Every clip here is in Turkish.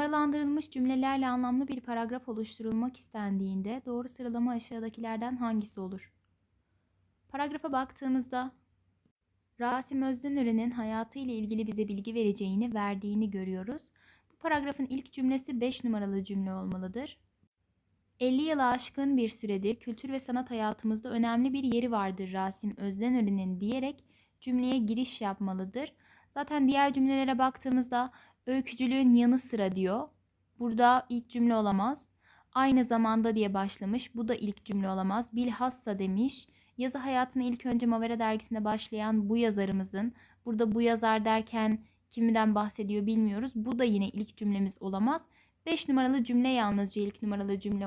Numaralandırılmış cümlelerle anlamlı bir paragraf oluşturulmak istendiğinde doğru sıralama aşağıdakilerden hangisi olur? Paragrafa baktığımızda Rasim Özdenören'in hayatı ile ilgili bize bilgi vereceğini, verdiğini görüyoruz. Bu paragrafın ilk cümlesi 5 numaralı cümle olmalıdır. 50 yılı aşkın bir süredir kültür ve sanat hayatımızda önemli bir yeri vardır Rasim Özdenören'in diyerek cümleye giriş yapmalıdır. Zaten diğer cümlelere baktığımızda öykücülüğün yanı sıra diyor. Burada ilk cümle olamaz. Aynı zamanda diye başlamış. Bu da ilk cümle olamaz. Bilhassa demiş. Yazı hayatına ilk önce Mavera dergisinde başlayan bu yazarımızın burada bu yazar derken kimden bahsediyor bilmiyoruz. Bu da yine ilk cümlemiz olamaz. 5 numaralı cümle yalnızca ilk numaralı cümle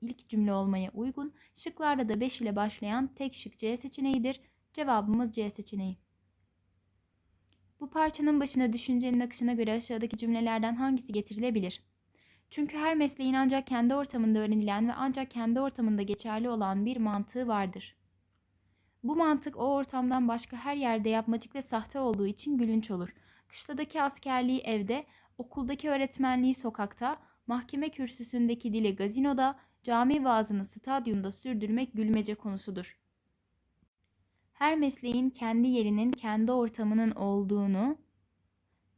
ilk cümle olmaya uygun. Şıklarda da 5 ile başlayan tek şık C seçeneğidir. Cevabımız C seçeneği. Bu parçanın başına düşüncenin akışına göre aşağıdaki cümlelerden hangisi getirilebilir? Çünkü her mesleğin ancak kendi ortamında öğrenilen ve ancak kendi ortamında geçerli olan bir mantığı vardır. Bu mantık o ortamdan başka her yerde yapmacık ve sahte olduğu için gülünç olur. Kışladaki askerliği evde, okuldaki öğretmenliği sokakta, mahkeme kürsüsündeki dili gazinoda, cami vaazını stadyumda sürdürmek gülmece konusudur. Her mesleğin kendi yerinin, kendi ortamının olduğunu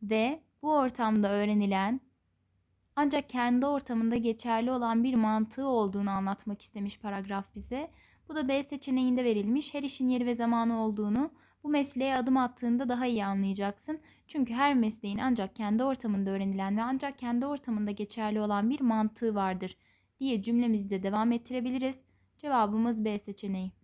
ve bu ortamda öğrenilen ancak kendi ortamında geçerli olan bir mantığı olduğunu anlatmak istemiş paragraf bize. Bu da B seçeneğinde verilmiş. Her işin yeri ve zamanı olduğunu bu mesleğe adım attığında daha iyi anlayacaksın. Çünkü her mesleğin ancak kendi ortamında öğrenilen ve ancak kendi ortamında geçerli olan bir mantığı vardır diye cümlemizi de devam ettirebiliriz. Cevabımız B seçeneği.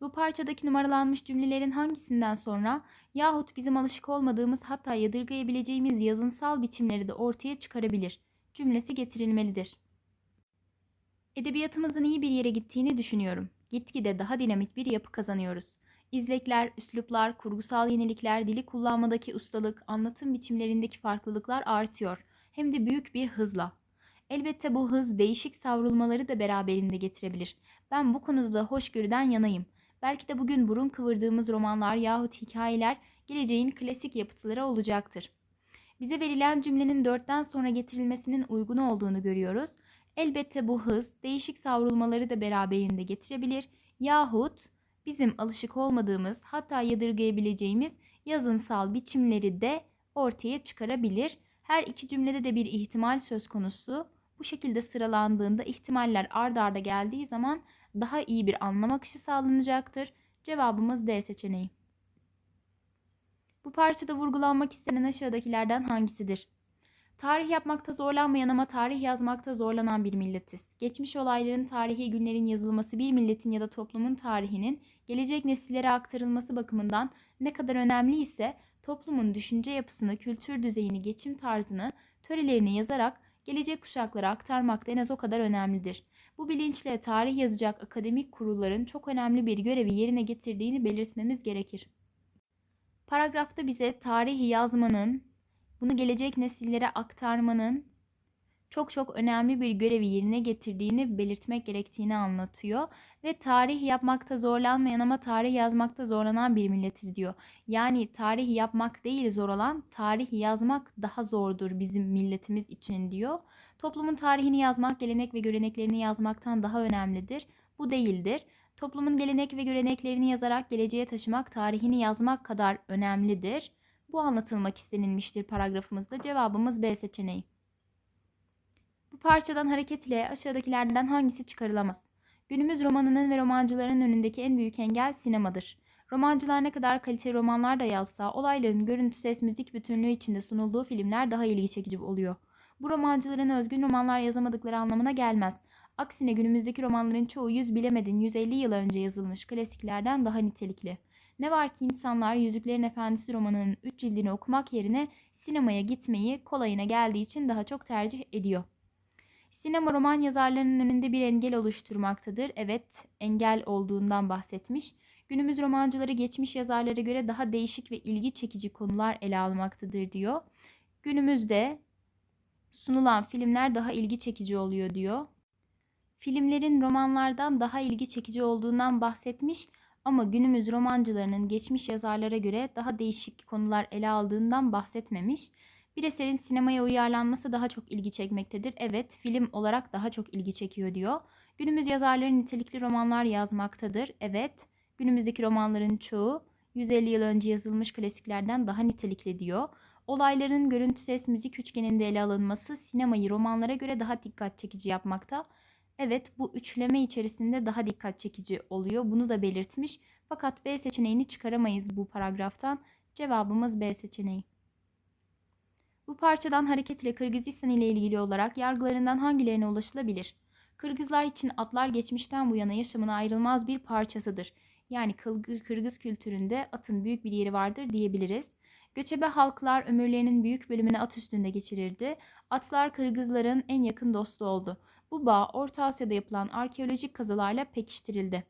Bu parçadaki numaralanmış cümlelerin hangisinden sonra yahut bizim alışık olmadığımız hatta yadırgayabileceğimiz yazınsal biçimleri de ortaya çıkarabilir cümlesi getirilmelidir. Edebiyatımızın iyi bir yere gittiğini düşünüyorum. Gitgide daha dinamik bir yapı kazanıyoruz. İzlekler, üsluplar, kurgusal yenilikler, dili kullanmadaki ustalık, anlatım biçimlerindeki farklılıklar artıyor. Hem de büyük bir hızla. Elbette bu hız değişik savrulmaları da beraberinde getirebilir. Ben bu konuda da hoşgörüden yanayım. Belki de bugün burun kıvırdığımız romanlar yahut hikayeler geleceğin klasik yapıtları olacaktır. Bize verilen cümlenin dörtten sonra getirilmesinin uygun olduğunu görüyoruz. Elbette bu hız değişik savrulmaları da beraberinde getirebilir yahut bizim alışık olmadığımız hatta yadırgayabileceğimiz yazınsal biçimleri de ortaya çıkarabilir. Her iki cümlede de bir ihtimal söz konusu. Bu şekilde sıralandığında ihtimaller ard arda geldiği zaman daha iyi bir anlam akışı sağlanacaktır. Cevabımız D seçeneği. Bu parçada vurgulanmak istenen aşağıdakilerden hangisidir? Tarih yapmakta zorlanmayan ama tarih yazmakta zorlanan bir milletiz. Geçmiş olayların, tarihi günlerin yazılması bir milletin ya da toplumun tarihinin gelecek nesillere aktarılması bakımından ne kadar önemli ise toplumun düşünce yapısını, kültür düzeyini, geçim tarzını, törelerini yazarak gelecek kuşaklara aktarmak da en az o kadar önemlidir. Bu bilinçle tarih yazacak akademik kurulların çok önemli bir görevi yerine getirdiğini belirtmemiz gerekir. Paragrafta bize tarihi yazmanın, bunu gelecek nesillere aktarmanın çok çok önemli bir görevi yerine getirdiğini belirtmek gerektiğini anlatıyor. Ve tarih yapmakta zorlanmayan ama tarih yazmakta zorlanan bir milletiz diyor. Yani tarih yapmak değil zor olan, tarih yazmak daha zordur bizim milletimiz için diyor. Toplumun tarihini yazmak, gelenek ve göreneklerini yazmaktan daha önemlidir. Bu değildir. Toplumun gelenek ve göreneklerini yazarak geleceğe taşımak, tarihini yazmak kadar önemlidir. Bu anlatılmak istenilmiştir paragrafımızda. Cevabımız B seçeneği. Bu parçadan hareketle aşağıdakilerden hangisi çıkarılamaz? Günümüz romanının ve romancıların önündeki en büyük engel sinemadır. Romancılar ne kadar kaliteli romanlar da yazsa, olayların görüntü, ses, müzik bütünlüğü içinde sunulduğu filmler daha ilgi çekici oluyor. Bu romancıların özgün romanlar yazamadıkları anlamına gelmez. Aksine günümüzdeki romanların çoğu yüz bilemedin 150 yıl önce yazılmış klasiklerden daha nitelikli. Ne var ki insanlar Yüzüklerin Efendisi romanının 3 cildini okumak yerine sinemaya gitmeyi kolayına geldiği için daha çok tercih ediyor. Sinema roman yazarlarının önünde bir engel oluşturmaktadır. Evet, engel olduğundan bahsetmiş. Günümüz romancıları geçmiş yazarlara göre daha değişik ve ilgi çekici konular ele almaktadır diyor. Günümüzde sunulan filmler daha ilgi çekici oluyor diyor. Filmlerin romanlardan daha ilgi çekici olduğundan bahsetmiş ama günümüz romancılarının geçmiş yazarlara göre daha değişik konular ele aldığından bahsetmemiş. Bir eserin sinemaya uyarlanması daha çok ilgi çekmektedir. Evet, film olarak daha çok ilgi çekiyor diyor. Günümüz yazarları nitelikli romanlar yazmaktadır. Evet, günümüzdeki romanların çoğu 150 yıl önce yazılmış klasiklerden daha nitelikli diyor. Olayların görüntü, ses, müzik üçgeninde ele alınması sinemayı romanlara göre daha dikkat çekici yapmakta. Evet, bu üçleme içerisinde daha dikkat çekici oluyor. Bunu da belirtmiş. Fakat B seçeneğini çıkaramayız bu paragraftan. Cevabımız B seçeneği. Bu parçadan hareketle Kırgızistan ile ilgili olarak yargılarından hangilerine ulaşılabilir? Kırgızlar için atlar geçmişten bu yana yaşamın ayrılmaz bir parçasıdır. Yani Kırgız kültüründe atın büyük bir yeri vardır diyebiliriz. Göçebe halklar ömürlerinin büyük bölümünü at üstünde geçirirdi. Atlar Kırgızların en yakın dostu oldu. Bu bağ Orta Asya'da yapılan arkeolojik kazılarla pekiştirildi.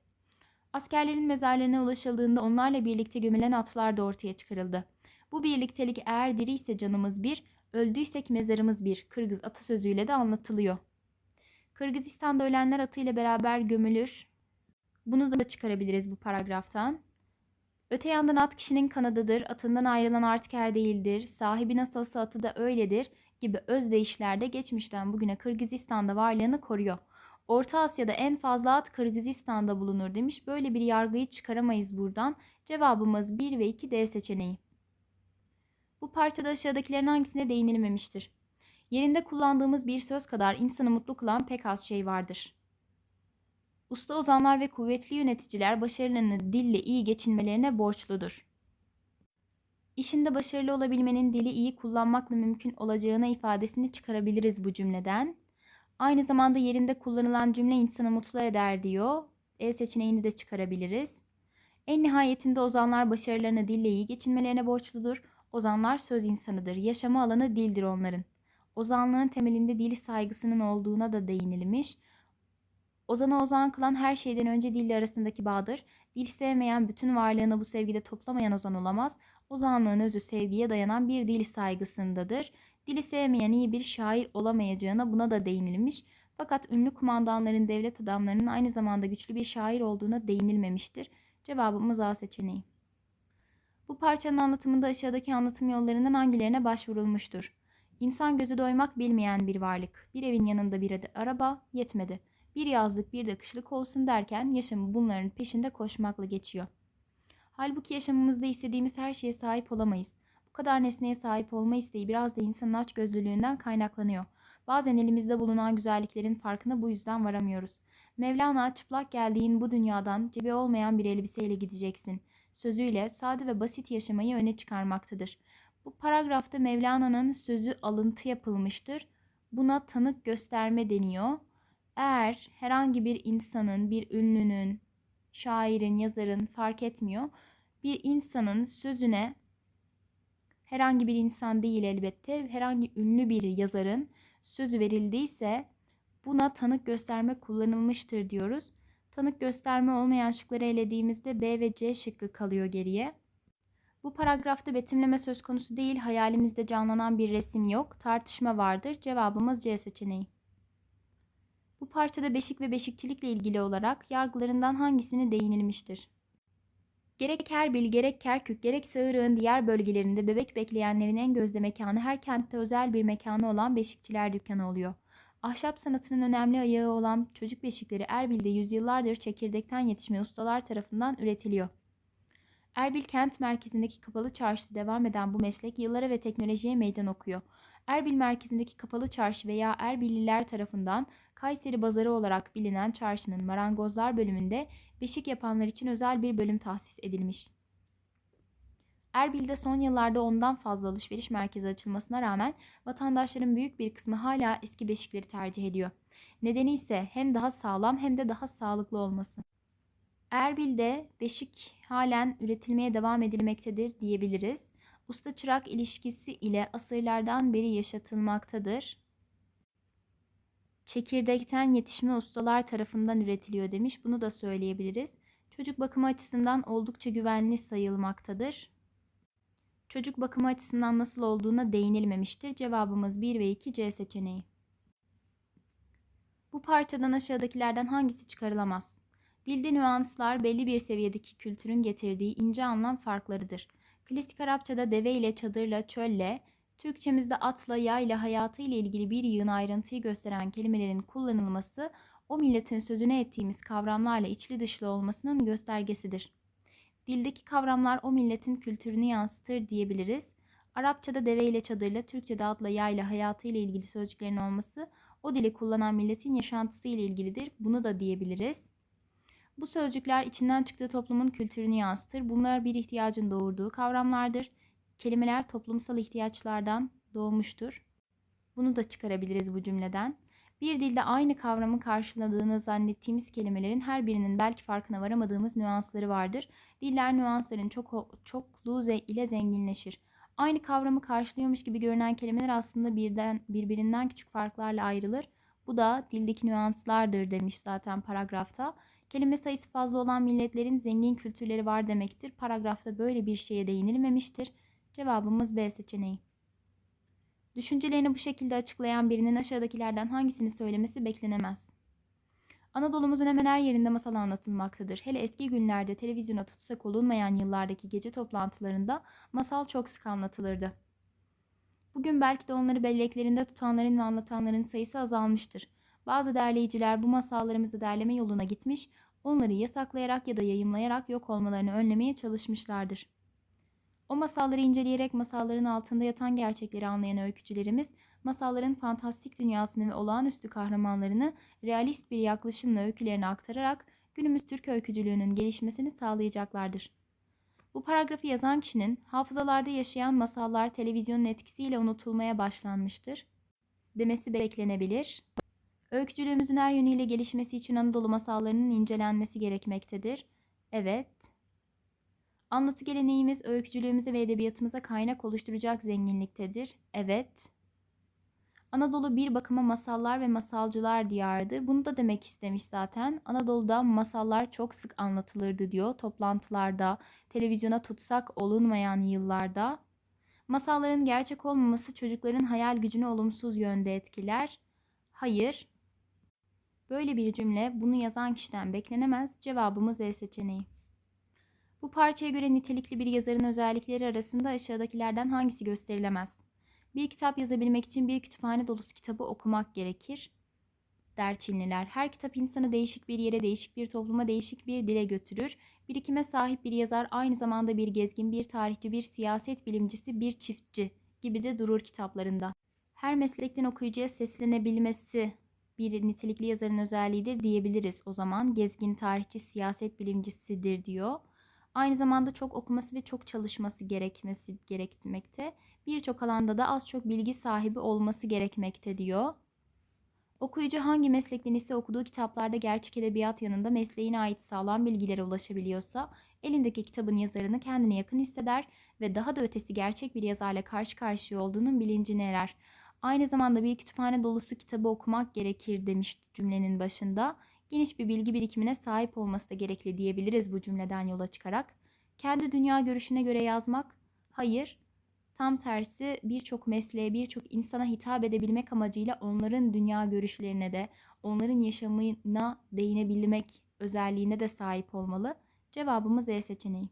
Askerlerin mezarlarına ulaşıldığında onlarla birlikte gömülen atlar da ortaya çıkarıldı. Bu birliktelik eğer diri ise canımız bir, öldüysek mezarımız bir Kırgız atasözüyle de anlatılıyor. Kırgızistan'da ölenler atıyla beraber gömülür. Bunu da çıkarabiliriz bu paragraftan. Öte yandan at kişinin kanadıdır, atından ayrılan artık er değildir, sahibi nasılsa atı da öyledir gibi özdeyişlerde geçmişten bugüne Kırgızistan'da varlığını koruyor. Orta Asya'da en fazla at Kırgızistan'da bulunur demiş. Böyle bir yargıyı çıkaramayız buradan. Cevabımız 1 ve 2 D seçeneği. Bu parçada aşağıdakilerin hangisine değinilmemiştir? Yerinde kullandığımız bir söz kadar insanı mutlu kılan pek az şey vardır. Usta ozanlar ve kuvvetli yöneticiler başarılarını dille iyi geçinmelerine borçludur. İşinde başarılı olabilmenin dili iyi kullanmakla mümkün olacağına ifadesini çıkarabiliriz bu cümleden. Aynı zamanda yerinde kullanılan cümle insanı mutlu eder diyor. E seçeneğini de çıkarabiliriz. En nihayetinde ozanlar başarılarını dille iyi geçinmelerine borçludur. Ozanlar söz insanıdır. Yaşama alanı dildir onların. Ozanlığın temelinde dil saygısının olduğuna da değinilmiş. Ozanı ozan kılan her şeyden önce dille arasındaki bağdır. Dil sevmeyen bütün varlığını bu sevgide toplamayan ozan olamaz. Ozanlığın özü sevgiye dayanan bir dil saygısındadır. Dili sevmeyen iyi bir şair olamayacağına buna da değinilmiş. Fakat ünlü kumandanların, devlet adamlarının aynı zamanda güçlü bir şair olduğuna değinilmemiştir. Cevabımız A seçeneği. Bu parçanın anlatımında aşağıdaki anlatım yollarından hangilerine başvurulmuştur? İnsan gözü doymak bilmeyen bir varlık. Bir evin yanında bir araba yetmedi. Bir yazlık bir de kışlık olsun derken yaşamı bunların peşinde koşmakla geçiyor. Halbuki yaşamımızda istediğimiz her şeye sahip olamayız. Bu kadar nesneye sahip olma isteği biraz da insanın açgözlülüğünden kaynaklanıyor. Bazen elimizde bulunan güzelliklerin farkına bu yüzden varamıyoruz. Mevlana çıplak geldiğin bu dünyadan cebi olmayan bir elbiseyle gideceksin. Sözüyle sade ve basit yaşamayı öne çıkarmaktadır. Bu paragrafta Mevlana'nın sözü alıntı yapılmıştır. Buna tanık gösterme deniyor. Eğer herhangi bir insanın, bir ünlünün, şairin, yazarın fark etmiyor. Bir insanın sözüne herhangi bir insan değil elbette, herhangi ünlü bir yazarın sözü verildiyse buna tanık gösterme kullanılmıştır diyoruz. Tanık gösterme olmayan şıkları elediğimizde B ve C şıkkı kalıyor geriye. Bu paragrafta betimleme söz konusu değil, hayalimizde canlanan bir resim yok, tartışma vardır. Cevabımız C seçeneği. Bu parçada beşik ve beşikçilikle ilgili olarak yargılarından hangisini değinilmiştir? Gerek Erbil, gerek Kerkük, gerekse Irak'ın diğer bölgelerinde bebek bekleyenlerin en gözde mekanı her kentte özel bir mekanı olan beşikçiler dükkanı oluyor. Ahşap sanatının önemli ayağı olan çocuk beşikleri Erbil'de yüzyıllardır çekirdekten yetişme ustalar tarafından üretiliyor. Erbil kent merkezindeki kapalı çarşıda devam eden bu meslek yıllara ve teknolojiye meydan okuyor. Erbil merkezindeki kapalı çarşı veya Erbilliler tarafından Kayseri Bazarı olarak bilinen çarşının marangozlar bölümünde beşik yapanlar için özel bir bölüm tahsis edilmiş. Erbil'de son yıllarda ondan fazla alışveriş merkezi açılmasına rağmen vatandaşların büyük bir kısmı hala eski beşikleri tercih ediyor. Nedeni ise hem daha sağlam hem de daha sağlıklı olması. Erbil'de beşik halen üretilmeye devam edilmektedir diyebiliriz. Usta çırak ilişkisi ile asırlardan beri yaşatılmaktadır. Çekirdekten yetişme ustalar tarafından üretiliyor demiş. Bunu da söyleyebiliriz. Çocuk bakımı açısından oldukça güvenli sayılmaktadır. Çocuk bakımı açısından nasıl olduğuna değinilmemiştir. Cevabımız 1 ve 2 C seçeneği. Bu parçadan aşağıdakilerden hangisi çıkarılamaz? Dilde nüanslar belli bir seviyedeki kültürün getirdiği ince anlam farklarıdır. Klasik Arapçada deve ile çadırla çölle Türkçemizde atla, yayla, hayatı ile ilgili bir yığın ayrıntıyı gösteren kelimelerin kullanılması, o milletin sözüne ettiğimiz kavramlarla içli dışlı olmasının göstergesidir. Dildeki kavramlar o milletin kültürünü yansıtır diyebiliriz. Arapçada deve ile çadırla, Türkçe'de atla, yayla, hayatı ile ilgili sözcüklerin olması, o dili kullanan milletin yaşantısı ile ilgilidir. Bunu da diyebiliriz. Bu sözcükler içinden çıktığı toplumun kültürünü yansıtır. Bunlar bir ihtiyacın doğurduğu kavramlardır. Kelimeler toplumsal ihtiyaçlardan doğmuştur. Bunu da çıkarabiliriz bu cümleden. Bir dilde aynı kavramı karşıladığını zannettiğimiz kelimelerin her birinin belki farkına varamadığımız nüansları vardır. Diller nüansların çok çokluğu ile zenginleşir. Aynı kavramı karşılıyormuş gibi görünen kelimeler aslında birden birbirinden küçük farklarla ayrılır. Bu da dildeki nüanslardır demiş zaten paragrafta. Kelime sayısı fazla olan milletlerin zengin kültürleri var demektir. Paragrafta böyle bir şeye değinilmemiştir. Cevabımız B seçeneği. Düşüncelerini bu şekilde açıklayan birinin aşağıdakilerden hangisini söylemesi beklenemez. Anadolu'muzun hemen her yerinde masal anlatılmaktadır. Hele eski günlerde televizyona tutsak olunmayan yıllardaki gece toplantılarında masal çok sık anlatılırdı. Bugün belki de onları belleklerinde tutanların ve anlatanların sayısı azalmıştır. Bazı derleyiciler bu masallarımızı derleme yoluna gitmiş, onları yasaklayarak ya da yayımlayarak yok olmalarını önlemeye çalışmışlardır. O masalları inceleyerek masalların altında yatan gerçekleri anlayan öykücülerimiz, masalların fantastik dünyasını ve olağanüstü kahramanlarını realist bir yaklaşımla öykülerine aktararak günümüz Türk öykücülüğünün gelişmesini sağlayacaklardır. Bu paragrafı yazan kişinin hafızalarda yaşayan masallar televizyonun etkisiyle unutulmaya başlanmıştır demesi beklenebilir. Öykücülüğümüzün her yönüyle gelişmesi için Anadolu masallarının incelenmesi gerekmektedir. Evet. Anlatı geleneğimiz öykücülüğümüze ve edebiyatımıza kaynak oluşturacak zenginliktedir. Evet. Anadolu bir bakıma masallar ve masalcılar diyarıdır. Bunu da demek istemiş zaten. Anadolu'da masallar çok sık anlatılırdı diyor. Toplantılarda, televizyona tutsak olunmayan yıllarda. Masalların gerçek olmaması çocukların hayal gücünü olumsuz yönde etkiler. Hayır. Böyle bir cümle bunu yazan kişiden beklenemez. Cevabımız E seçeneği. Bu parçaya göre nitelikli bir yazarın özellikleri arasında aşağıdakilerden hangisi gösterilemez? Bir kitap yazabilmek için bir kütüphane dolusu kitabı okumak gerekir. Der Çinliler. Her kitap insanı değişik bir yere, değişik bir topluma, değişik bir dile götürür. Birikime sahip bir yazar aynı zamanda bir gezgin, bir tarihçi, bir siyaset bilimcisi, bir çiftçi gibi de durur kitaplarında. Her meslekten okuyucuya seslenebilmesi bir nitelikli yazarın özelliğidir diyebiliriz. O zaman gezgin, tarihçi, siyaset bilimcisidir diyor. Aynı zamanda çok okuması ve çok çalışması gerekmesi gerekmekte. Birçok alanda da az çok bilgi sahibi olması gerekmekte diyor. Okuyucu hangi meslekten ise okuduğu kitaplarda gerçek edebiyat yanında mesleğine ait sağlam bilgilere ulaşabiliyorsa elindeki kitabın yazarını kendine yakın hisseder ve daha da ötesi gerçek bir yazarla karşı karşıya olduğunun bilincine erer. Aynı zamanda bir kütüphane dolusu kitabı okumak gerekir demiş cümlenin başında. Geniş bir bilgi birikimine sahip olması da gerekli diyebiliriz bu cümleden yola çıkarak. Kendi dünya görüşüne göre yazmak? Hayır. Tam tersi birçok mesleğe, birçok insana hitap edebilmek amacıyla onların dünya görüşlerine de, onların yaşamına değinebilmek özelliğine de sahip olmalı. Cevabımız E seçeneği.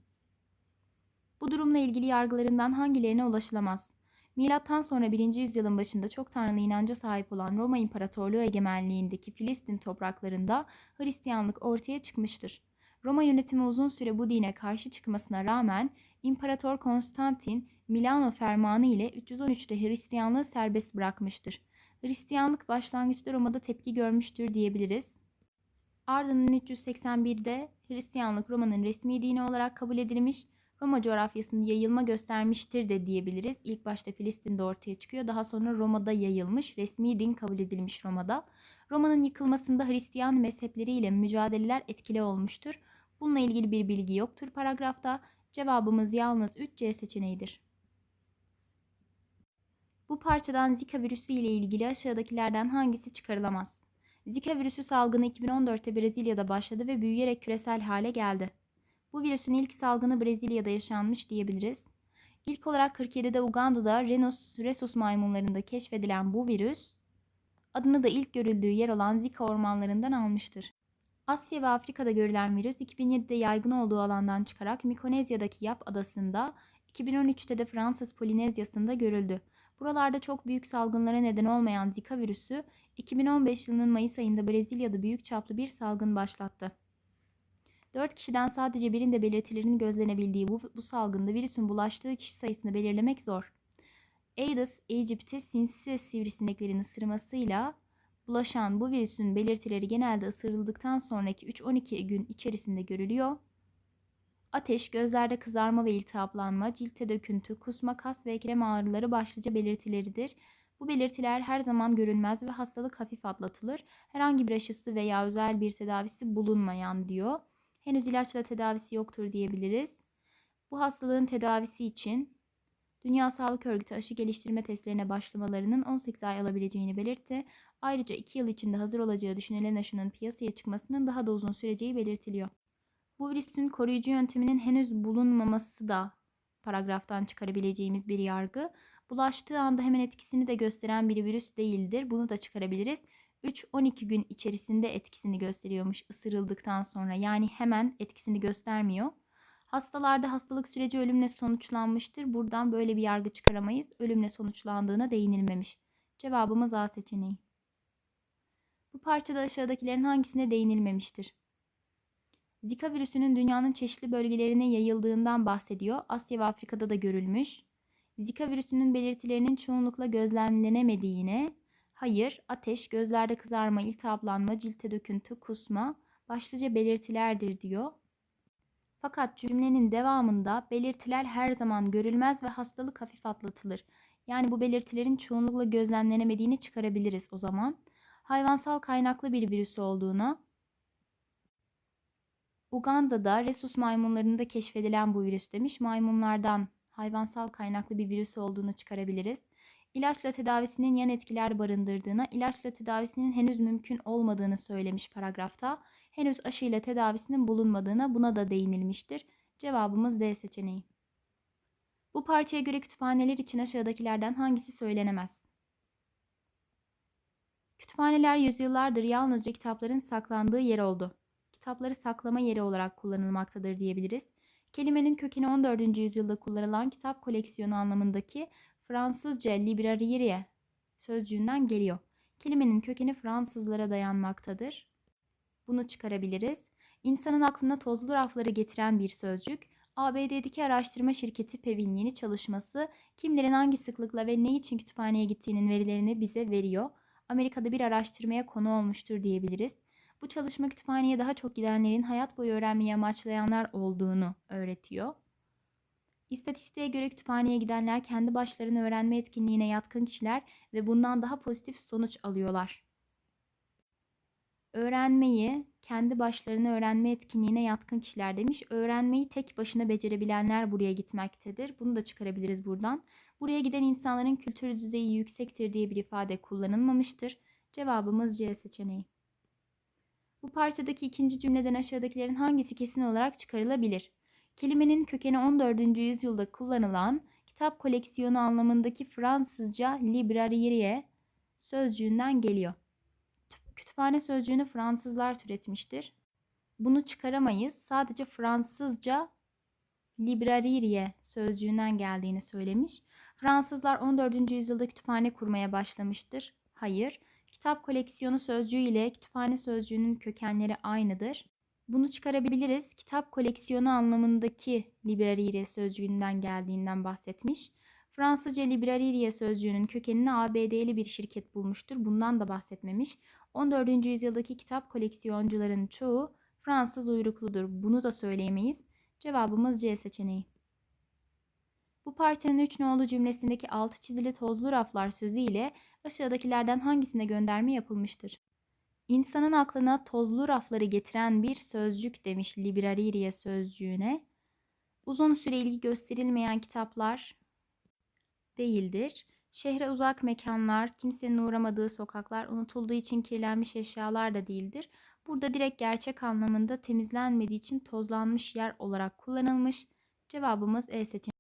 Bu durumla ilgili yargılarından hangilerine ulaşılamaz? Milattan sonra 1. yüzyılın başında çok tanrılı inanca sahip olan Roma İmparatorluğu egemenliğindeki Filistin topraklarında Hristiyanlık ortaya çıkmıştır. Roma yönetimi uzun süre bu dine karşı çıkmasına rağmen İmparator Konstantin Milano fermanı ile 313'te Hristiyanlığı serbest bırakmıştır. Hristiyanlık başlangıçta Roma'da tepki görmüştür diyebiliriz. Ardından 381'de Hristiyanlık Roma'nın resmi dini olarak kabul edilmiş, Roma coğrafyasında yayılma göstermiştir de diyebiliriz. İlk başta Filistin'de ortaya çıkıyor, daha sonra Roma'da yayılmış, resmi din kabul edilmiş Roma'da. Roma'nın yıkılmasında Hristiyan mezhepleriyle mücadeleler etkili olmuştur. Bununla ilgili bir bilgi yoktur paragrafta. Cevabımız yalnız 3C seçeneğidir. Bu parçadan Zika virüsü ile ilgili aşağıdakilerden hangisi çıkarılamaz? Zika virüsü salgını 2014'te Brezilya'da başladı ve büyüyerek küresel hale geldi. Bu virüsün ilk salgını Brezilya'da yaşanmış diyebiliriz. İlk olarak 47'de Uganda'da Rhesus, Rhesus maymunlarında keşfedilen bu virüs, adını da ilk görüldüğü yer olan Zika ormanlarından almıştır. Asya ve Afrika'da görülen virüs 2007'de yaygın olduğu alandan çıkarak Mikonezya'daki Yap adasında, 2013'te de Fransız Polinezyası'nda görüldü. Buralarda çok büyük salgınlara neden olmayan Zika virüsü 2015 yılının Mayıs ayında Brezilya'da büyük çaplı bir salgın başlattı. 4 kişiden sadece birinde belirtilerin gözlenebildiği bu, bu salgında virüsün bulaştığı kişi sayısını belirlemek zor. Aedes aegypti sinsi sivrisineklerin ısırmasıyla bulaşan bu virüsün belirtileri genelde ısırıldıktan sonraki 3-12 gün içerisinde görülüyor. Ateş, gözlerde kızarma ve iltihaplanma, ciltte döküntü, kusma, kas ve eklem ağrıları başlıca belirtileridir. Bu belirtiler her zaman görülmez ve hastalık hafif atlatılır. Herhangi bir aşısı veya özel bir tedavisi bulunmayan diyor. Henüz ilaçla tedavisi yoktur diyebiliriz. Bu hastalığın tedavisi için Dünya Sağlık Örgütü aşı geliştirme testlerine başlamalarının 18 ay alabileceğini belirtti. Ayrıca 2 yıl içinde hazır olacağı düşünülen aşının piyasaya çıkmasının daha da uzun süreceği belirtiliyor. Bu virüsün koruyucu yönteminin henüz bulunmaması da paragraftan çıkarabileceğimiz bir yargı. Bulaştığı anda hemen etkisini de gösteren bir virüs değildir. Bunu da çıkarabiliriz. 3-12 gün içerisinde etkisini gösteriyormuş ısırıldıktan sonra. Yani hemen etkisini göstermiyor. Hastalarda hastalık süreci ölümle sonuçlanmıştır. Buradan böyle bir yargı çıkaramayız. Ölümle sonuçlandığına değinilmemiş. Cevabımız A seçeneği. Bu parçada aşağıdakilerin hangisine değinilmemiştir? Zika virüsünün dünyanın çeşitli bölgelerine yayıldığından bahsediyor. Asya ve Afrika'da da görülmüş. Zika virüsünün belirtilerinin çoğunlukla gözlemlenemediğine, hayır, ateş, gözlerde kızarma, iltihaplanma, cilte döküntü, kusma başlıca belirtilerdir diyor. Fakat cümlenin devamında belirtiler her zaman görülmez ve hastalık hafif atlatılır. Yani bu belirtilerin çoğunlukla gözlemlenemediğini çıkarabiliriz o zaman. Hayvansal kaynaklı bir virüs olduğuna, Uganda'da resus maymunlarında keşfedilen bu virüs demiş. Maymunlardan hayvansal kaynaklı bir virüs olduğunu çıkarabiliriz. İlaçla tedavisinin yan etkiler barındırdığına, ilaçla tedavisinin henüz mümkün olmadığını söylemiş paragrafta. Henüz aşıyla tedavisinin bulunmadığına buna da değinilmiştir. Cevabımız D seçeneği. Bu parçaya göre kütüphaneler için aşağıdakilerden hangisi söylenemez? Kütüphaneler yüzyıllardır yalnızca kitapların saklandığı yer oldu kitapları saklama yeri olarak kullanılmaktadır diyebiliriz. Kelimenin kökeni 14. yüzyılda kullanılan kitap koleksiyonu anlamındaki Fransızca librairie sözcüğünden geliyor. Kelimenin kökeni Fransızlara dayanmaktadır. Bunu çıkarabiliriz. İnsanın aklına tozlu rafları getiren bir sözcük. ABD'deki araştırma şirketi Pev'in yeni çalışması kimlerin hangi sıklıkla ve ne için kütüphaneye gittiğinin verilerini bize veriyor. Amerika'da bir araştırmaya konu olmuştur diyebiliriz. Bu çalışma kütüphaneye daha çok gidenlerin hayat boyu öğrenmeyi amaçlayanlar olduğunu öğretiyor. İstatistiğe göre kütüphaneye gidenler kendi başlarına öğrenme etkinliğine yatkın kişiler ve bundan daha pozitif sonuç alıyorlar. Öğrenmeyi kendi başlarına öğrenme etkinliğine yatkın kişiler demiş. Öğrenmeyi tek başına becerebilenler buraya gitmektedir. Bunu da çıkarabiliriz buradan. Buraya giden insanların kültür düzeyi yüksektir diye bir ifade kullanılmamıştır. Cevabımız C seçeneği. Bu parçadaki ikinci cümleden aşağıdakilerin hangisi kesin olarak çıkarılabilir? Kelimenin kökeni 14. yüzyılda kullanılan kitap koleksiyonu anlamındaki Fransızca librairie sözcüğünden geliyor. Kütüphane sözcüğünü Fransızlar türetmiştir. Bunu çıkaramayız. Sadece Fransızca librairie sözcüğünden geldiğini söylemiş. Fransızlar 14. yüzyılda kütüphane kurmaya başlamıştır. Hayır. Kitap koleksiyonu sözcüğü ile kütüphane sözcüğünün kökenleri aynıdır. Bunu çıkarabiliriz. Kitap koleksiyonu anlamındaki librairie sözcüğünden geldiğinden bahsetmiş. Fransızca librairie sözcüğünün kökenini ABD'li bir şirket bulmuştur. Bundan da bahsetmemiş. 14. yüzyıldaki kitap koleksiyoncuların çoğu Fransız uyrukludur. Bunu da söyleyemeyiz. Cevabımız C seçeneği. Bu parçanın üç nolu cümlesindeki altı çizili tozlu raflar sözü ile aşağıdakilerden hangisine gönderme yapılmıştır? İnsanın aklına tozlu rafları getiren bir sözcük demiş librariye sözcüğüne. Uzun süre ilgi gösterilmeyen kitaplar değildir. Şehre uzak mekanlar, kimsenin uğramadığı sokaklar, unutulduğu için kirlenmiş eşyalar da değildir. Burada direkt gerçek anlamında temizlenmediği için tozlanmış yer olarak kullanılmış. Cevabımız E seçeneği.